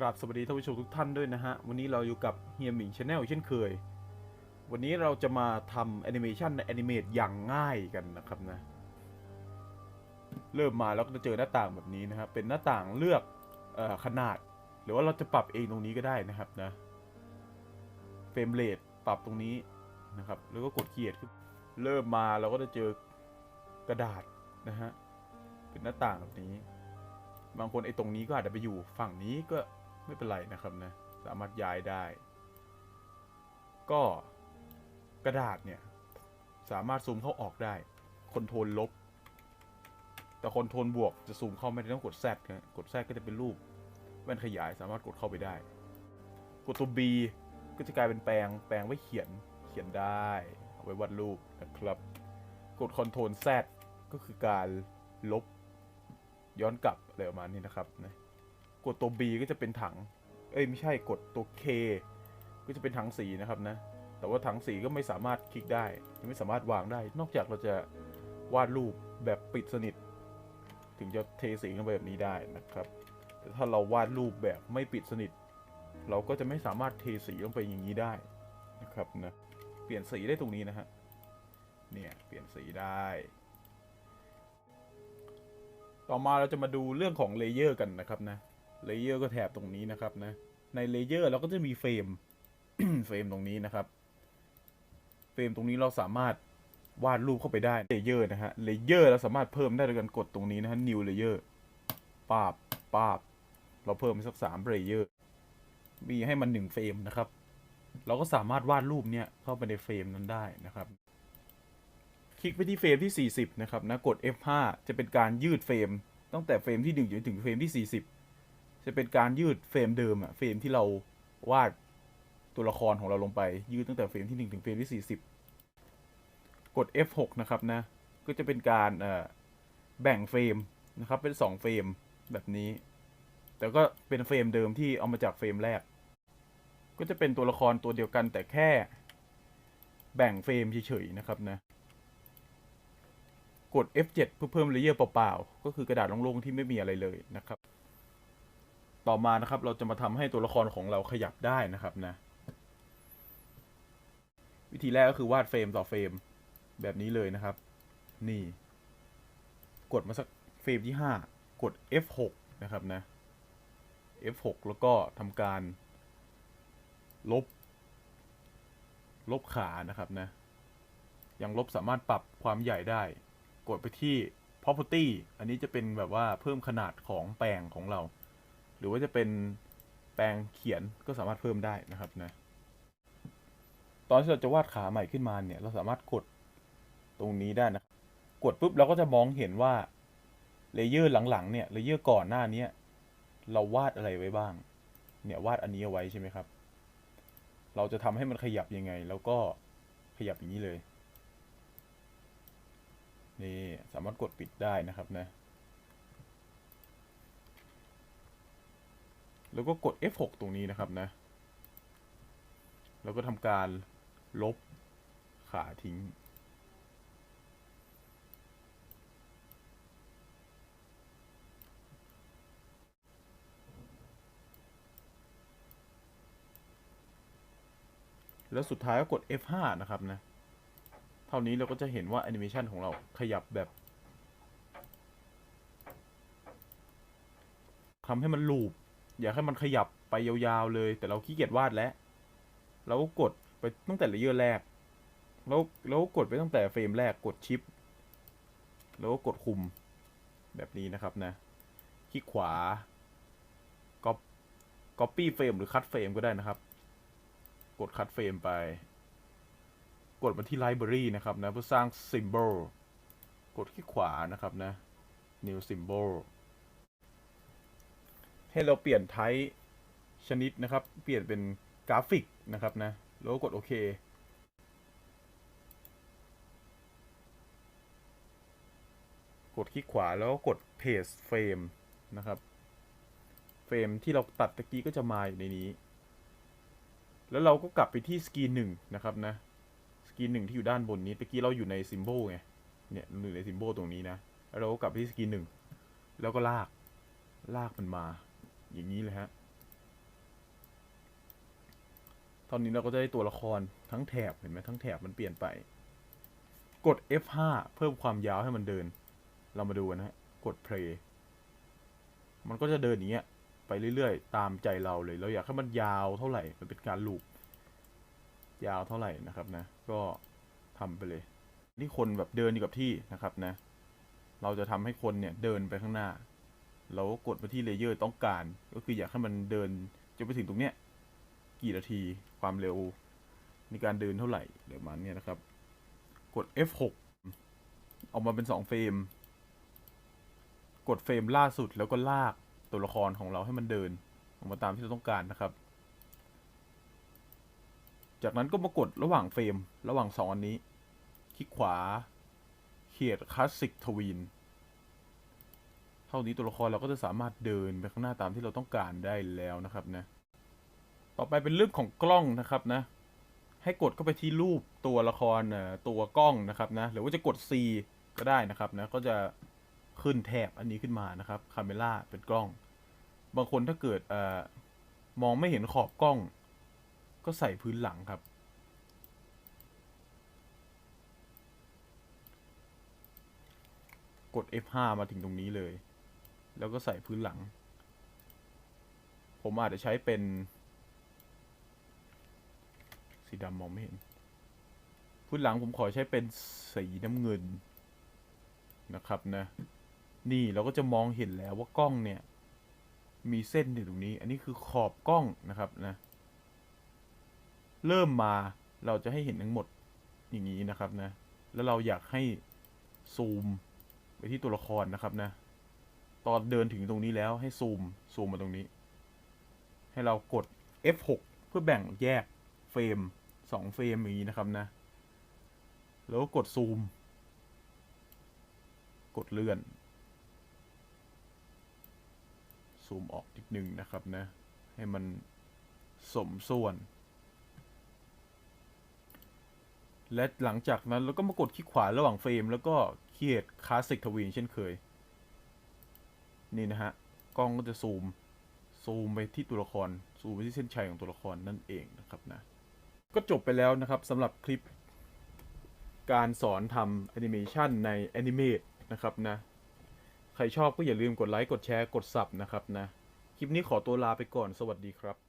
กราบสวัสดีท่านผู้ชมทุกท่านด้วยนะฮะ วันนี้เราอยู่กับเฮียหมิงชาแนลเช่นเคย วันนี้เราจะมาทำแอนิเมชันแอนิเมตอย่างง่ายกันนะครับนะ เริ่มมาแล้วก็จะเจอหน้าต่างแบบนี้นะครับเป็นหน้าต่างเลือกอขนาด หรือว่าเราจะปรับเองตรงนี้ก็ได้นะครับนะเฟรมเรทปรับตรงนี้นะครับ แล้วก็กดเกียร์ขึ้นเริ่มมาเราก็จะเจอกระดาษนะฮะเป็นหน้าต่างแบบนี้ บางคนไอ้ตรงนี้ก็อาจจะไปอยู่ฝั่งนี้ก็ ไม่เป็นไรนะครับนะ สามารถย้ายได้ ก็กระดาษเนี่ย สามารถซูมเข้าออกได้ คอนโทรลลบ แต่คอนโทรลบวกจะซูมเข้าไม่ได้ต้องกด Z นะกด Z ก็จะเป็นรูป แว่นขยายสามารถกดเข้าไปได้ กดตัว B ก็จะกลายเป็นแปลง แปลงไว้เขียน เขียนได้ เอาไว้วาดรูปนะครับ กด Ctrl Z ก็คือการลบย้อนกลับอะไรประมาณนี้นะครับนะ กดตัว B ก็จะเป็นถัง เอ้ยไม่ใช่กดตัว K ก็จะเป็นถังสีนะครับนะ แต่ว่าถังสีก็ไม่สามารถคลิกได้ ไม่สามารถวางได้ นอกจากเราจะวาดรูปแบบปิดสนิท ถึงจะเทสีลงไปแบบนี้ได้นะครับ แต่ถ้าเราวาดรูปแบบไม่ปิดสนิท เราก็จะไม่สามารถเทสีลงไปอย่างนี้ได้นะครับนะ เปลี่ยนสีได้ตรงนี้นะฮะ เนี่ยเปลี่ยนสีได้ ต่อมาเราจะมาดูเรื่องของเลเยอร์กันนะครับนะ เลเยอร์ก็แถบตรงนี้นะครับนะ ในเลเยอร์เราก็จะมีเฟรม เฟรมตรงนี้นะครับ เฟรมตรงนี้เราสามารถวาดรูปเข้าไปได้เลเยอร์นะฮะ เลเยอร์เราสามารถเพิ่มได้โดยการกดตรงนี้นะฮะ new layer ปาบปาบ เราเพิ่มไปสักสามเลเยอร์ มีให้มันหนึ่งเฟรมนะครับ เราก็สามารถวาดรูปเนี่ยเข้าไปในเฟรมนั้นได้นะครับ คลิกไปที่เฟรมที่ 40 นะครับนะ กด F5 จะเป็นการยืดเฟรมตั้งแต่เฟรมที่ 1 จนถึงเฟรมที่ 40 จะเป็นการยืดเฟรมเดิมอะเฟรมที่เราวาดตัวละครของเราลงไป ยืดตั้งแต่เฟรมที่ 1 ถึงเฟรมที่ 40 กด F6 นะครับนะ ก็จะเป็นการเอ่อแบ่งเฟรมนะครับ เป็น 2 เฟรมแบบนี้ แต่ก็เป็นเฟรมเดิมที่เอามาจากเฟรมแรก ก็จะเป็นตัวละครตัวเดียวกันแต่แค่แบ่งเฟรมเฉยๆนะครับนะ กด F7 เพื่อเพิ่มเลเยอร์เปล่าๆ ก็คือกระดาษโล่งๆที่ไม่มีอะไรเลยนะครับ ต่อมานะครับ เราจะมาทำให้ตัวละครของเราขยับได้นะครับนะ วิธีแรกก็คือวาดเฟรมต่อเฟรมแบบนี้เลยนะครับ นี่ กดมาสักเฟรมที่ 5 กด F6 นะครับนะ F6 แล้วก็ทำการ ลบ ลบขานะครับนะ ยังลบสามารถปรับความใหญ่ได้ กดไปที่ property อันนี้จะเป็นแบบว่าเพิ่มขนาดของแปลงของเรา หรือว่าจะเป็นแปลงเขียนก็สามารถเพิ่มได้นะครับนะ ตอนที่เราจะวาดขาใหม่ขึ้นมาเนี่ย เราสามารถกดตรงนี้ได้นะครับ กดปุ๊บเราก็จะมองเห็นว่าเลเยอร์หลังๆเนี่ยเลเยอร์ก่อนหน้านี้เราวาดอะไรไว้บ้าง เนี่ยวาดอันนี้เอาไว้ใช่ไหมครับ เราจะทำให้มันขยับยังไง แล้วก็ขยับอย่างนี้เลยนี่สามารถกดปิดได้นะครับนะ แล้วก็กด F6 ตรงนี้นะครับนะ แล้วก็ทำการลบขาทิ้ง แล้วสุดท้ายก็กด F5 นะครับนะ เท่านี้เราก็จะเห็นว่าแอนิเมชันของเราขยับแบบทำให้มันลูป อยากให้มันขยับไปยาวๆเลย แต่เราขี้เกียจวาดแล้วเราก็กดไปตั้งแต่เลเยอร์แรก แล้วแล้วก็กดไปตั้งแต่เฟรมแรกกดชิป แล้วก็กดคุมแบบนี้นะครับนะ คลิกขวาก็ copy เฟรมหรือ cut เฟรมก็ได้นะครับ กด cut เฟรมไป กดมาที่ library นะครับนะ เพื่อสร้าง symbol กดคลิกขวานะครับนะ new symbol ให้เราเปลี่ยน type ชนิดนะครับ เปลี่ยนเป็นกราฟิกนะครับนะ แล้วก็กดโอเคกดคลิกขวาแล้วก็กด paste frame นะครับ เฟรมที่เราตัดตะกี้ก็จะมาอยู่ในนี้ แล้วเราก็กลับไปที่สกรีนหนึ่งนะครับนะ สกรีนหนึ่งที่อยู่ด้านบนนี้ตะกี้เราอยู่ในซิมโบลไง เนี่ยอยู่ในซิมโบลตรงนี้นะ แล้วเราก็กลับไปที่สกรีนหนึ่งแล้วก็ลาก ลากมันมา อย่างนี้เลยฮะตอนนี้เราก็จะได้ตัวละครทั้งแถบเห็นไหมทั้งแถบมันเปลี่ยนไป กด F5 เพิ่มความยาวให้มันเดิน เรามาดูกันนะฮะ กด play มันก็จะเดินอย่างเงี้ยไปเรื่อยๆ ตามใจเราเลย เราอยากให้มันยาวเท่าไหร่ มันเป็นการลูปยาวเท่าไหร่นะครับนะ ก็ทำไปเลย นี่คนแบบเดินอยู่กับที่นะครับนะ เราจะทำให้คนเนี่ยเดินไปข้างหน้า เราก็กดไปที่เลเยอร์ต้องการ ก็คืออยากให้มันเดินจนไปถึงตรงเนี้ยกี่นาทีความเร็วในการเดินเท่าไหร่เดี๋ยวมันเนี่ยนะครับ กด F6 ออกมาเป็นสองเฟรม กดเฟรมล่าสุดแล้วก็ลากตัวละครของเราให้มันเดิน ออกมาตามที่เราต้องการนะครับ จากนั้นก็มากดระหว่างเฟรม ระหว่างสองอันนี้ คลิกขวาเขียดคลาสสิกทวีน เท่านี้ตัวละครเราก็จะสามารถเดินไปข้างหน้าตามที่เราต้องการได้แล้วนะครับนะ ต่อไปเป็นเรื่องของกล้องนะครับนะ ให้กดเข้าไปที่รูปตัวละครตัวกล้องนะครับนะ หรือว่าจะกด C ก็ได้นะครับนะ ก็จะขึ้นแถบอันนี้ขึ้นมานะครับคาเมล่าเป็นกล้อง บางคนถ้าเกิดเอ่อมองไม่เห็นขอบกล้อง ก็ใส่พื้นหลังครับกด F5 มาถึงตรงนี้เลย แล้วก็ใส่พื้นหลัง ผมอาจจะใช้เป็น สีดำมองไม่เห็น พื้นหลังผมขอใช้เป็นสีน้ำเงินนะครับนะ นี่เราก็จะมองเห็นแล้วว่ากล้องเนี่ย มีเส้นอยู่ตรงนี้ อันนี้คือขอบกล้องนะครับนะ เริ่มมาเราจะให้เห็นทั้งหมดอย่างนี้นะครับนะ แล้วเราอยากให้ซูมไปที่ตัวละครนะครับนะ ตอนเดินถึงตรงนี้แล้วให้ซูมซูมมาตรงนี้ ให้เรากด F6 เพื่อแบ่งแยกเฟรมสองเฟรมอย่างนี้นะครับนะ แล้วก็กดซูม กดเลื่อน ซูมออกนิดนึงนะครับนะ ให้มันสมส่วน และหลังจากนั้นเราก็มากดคลิกขวาระหว่างเฟรม แล้วก็เขียดคลาสสิกทวีนเช่นเคย นี่นะฮะ กล้องก็จะซูม ซูมไปที่ตัวละคร ซูมไปที่เส้นชัยของตัวละครนั่นเองนะครับนะ ก็จบไปแล้วนะครับสำหรับคลิป การสอนทำแอนิเมชันในแอนิเมตนะครับนะ ใครชอบก็อย่าลืมกดไลค์ กดแชร์ กดซับนะครับนะ คลิปนี้ขอตัวลาไปก่อน สวัสดีครับ